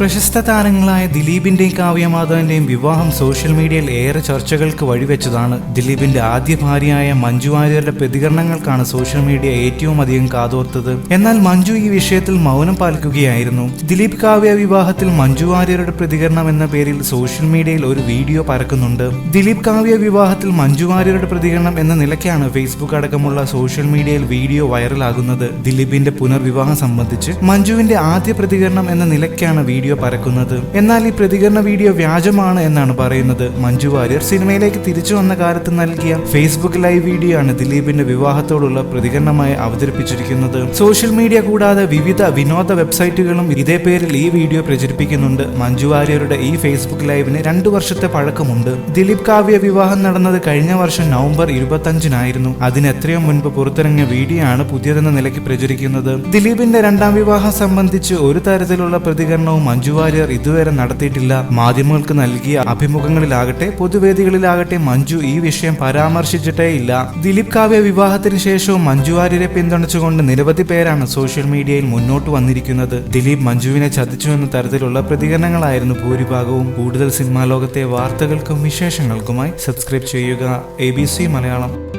പ്രശസ്ത താരങ്ങളായ ദിലീപിന്റെയും കാവ്യമാധവന്റെയും വിവാഹം സോഷ്യൽ മീഡിയയിൽ ഏറെ ചർച്ചകൾക്ക് വഴിവെച്ചതാണ്. ദിലീപിന്റെ ആദ്യ ഭാര്യയായ മഞ്ജു വാര്യരുടെ പ്രതികരണങ്ങൾക്കാണ് സോഷ്യൽ മീഡിയ ഏറ്റവും അധികം കാതോർത്തത്. എന്നാൽ മഞ്ജു ഈ വിഷയത്തിൽ മൗനം പാലിക്കുകയായിരുന്നു. ദിലീപ് കാവ്യ വിവാഹത്തിൽ മഞ്ജു വാര്യരുടെ പ്രതികരണം എന്ന പേരിൽ സോഷ്യൽ മീഡിയയിൽ ഒരു വീഡിയോ പരക്കുന്നുണ്ട്. ദിലീപ് കാവ്യ വിവാഹത്തിൽ മഞ്ജു വാര്യരുടെ പ്രതികരണം എന്ന നിലയ്ക്കാണ് ഫേസ്ബുക്ക് അടക്കമുള്ള സോഷ്യൽ മീഡിയയിൽ വീഡിയോ വൈറലാകുന്നത്. ദിലീപിന്റെ പുനർവിവാഹം സംബന്ധിച്ച് മഞ്ജുവിന്റെ ആദ്യ പ്രതികരണം എന്ന നിലയ്ക്കാണ് വീഡിയോ പരക്കുന്നത്. എന്നാൽ ഈ പ്രതികരണ വീഡിയോ വ്യാജമാണ് എന്നാണ് പറയുന്നത്. മഞ്ജു വാര്യർ സിനിമയിലേക്ക് തിരിച്ചു വന്ന കാലത്ത് നൽകിയ ഫേസ്ബുക്ക് ലൈവ് വീഡിയോ ആണ് ദിലീപിന്റെ വിവാഹത്തോടുള്ള പ്രതികരണമായി അവതരിപ്പിച്ചിരിക്കുന്നത്. സോഷ്യൽ മീഡിയ കൂടാതെ വിവിധ വിനോദ വെബ്സൈറ്റുകളും ഇതേ പേരിൽ ഈ വീഡിയോ പ്രചരിപ്പിക്കുന്നുണ്ട്. മഞ്ജു വാര്യരുടെ ഈ ഫേസ്ബുക്ക് ലൈവിന് രണ്ടു വർഷത്തെ പഴക്കമുണ്ട്. ദിലീപ് കാവ്യ വിവാഹം നടന്നത് കഴിഞ്ഞ വർഷം നവംബർ ഇരുപത്തഞ്ചിനായിരുന്നു അതിന് എത്രയോ മുൻപ് പുറത്തിറങ്ങിയ വീഡിയോ ആണ് പുതിയതെന്ന നിലയ്ക്ക് പ്രചരിക്കുന്നത്. ദിലീപിന്റെ രണ്ടാം വിവാഹം സംബന്ധിച്ച് ഒരു തരത്തിലുള്ള പ്രതികരണവും മഞ്ജു വാര്യർ ഇതുവരെ നടത്തിയിട്ടില്ല. മാധ്യമങ്ങൾക്ക് നൽകിയ അഭിമുഖങ്ങളിലാകട്ടെ പൊതുവേദികളിലാകട്ടെ മഞ്ജു ഈ വിഷയം പരാമർശിച്ചിട്ടേ ഇല്ല ദിലീപ് കാവ്യ വിവാഹത്തിന് ശേഷവും മഞ്ജു വാര്യരെ പിന്തുണച്ചുകൊണ്ട് നിരവധി പേരാണ് സോഷ്യൽ മീഡിയയിൽ മുന്നോട്ട് വന്നിരിക്കുന്നത്. ദിലീപ് മഞ്ജുവിനെ ചതിച്ചു എന്ന തരത്തിലുള്ള പ്രതികരണങ്ങളായിരുന്നു ഭൂരിഭാഗവും. കൂടുതൽ സിനിമാ ലോകത്തെ വാർത്തകൾക്കും വിശേഷങ്ങൾക്കുമായി സബ്സ്ക്രൈബ് ചെയ്യുക. എ മലയാളം.